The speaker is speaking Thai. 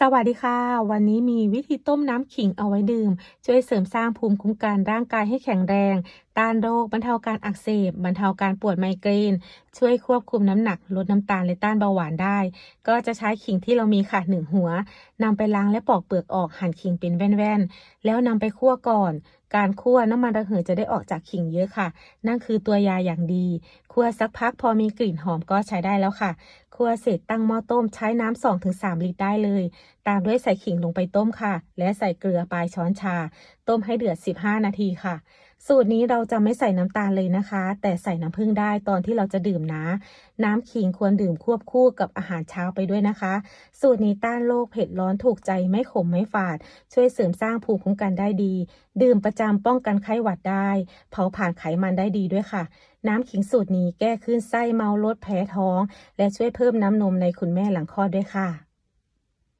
สวัสดีค่ะ วันนี้มีวิธีต้มน้ำขิงเอาไว้ดื่ม ช่วยเสริมสร้างภูมิคุ้มกันร่างกายให้แข็งแรง ต้านโรค บรรเทาการอักเสบ บรรเทาการปวดไมเกรน ช่วยควบคุมน้ำหนัก ลดน้ำตาลและต้านเบาหวานได้ ก็จะใช้ขิงที่เรามีค่ะหนึ่งหัวนำไปล้างและปอกเปลือกออกหั่นขิงเป็นแว่นๆ แล้วนำไปคั่วก่อน การคั่วน้ำมันระเหยจะได้ออกจากขิงเยอะค่ะ นั่นคือตัวยาอย่างดี คั่วสักพักพอมีกลิ่นหอมก็ใช้ได้แล้วค่ะคั่วเสร็จตั้งหม้อต้มใช้น้ำ2-3ลิตรได้เลย ตามด้วยใส่ขิงลงไปต้มค่ะ และใส่เกลือปลายช้อนชา ต้มให้เดือด 15 นาทีค่ะ สูตรนี้เราจะไม่ใส่น้ำตาลเลยนะคะ แต่ใส่น้ำผึ้งได้ตอนที่เราจะดื่มนะ น้ำขิงควรดื่มควบคู่กับอาหารเช้าไปด้วยนะคะ สูตรนี้ต้านโรคเผ็ดร้อนถูกใจไม่ขมไม่ฝาด ช่วยเสริมสร้างภูมิคุ้มกันได้ดี ดื่มประจำป้องกันไข้หวัดได้ เผาผ่านไขมันได้ดีด้วยค่ะ น้ำขิงสูตรนี้แก้คลื่นไส้เมาลดแพ้ท้อง และช่วยเพิ่มน้ำนมในคุณแม่หลังคลอดด้วยค่ะ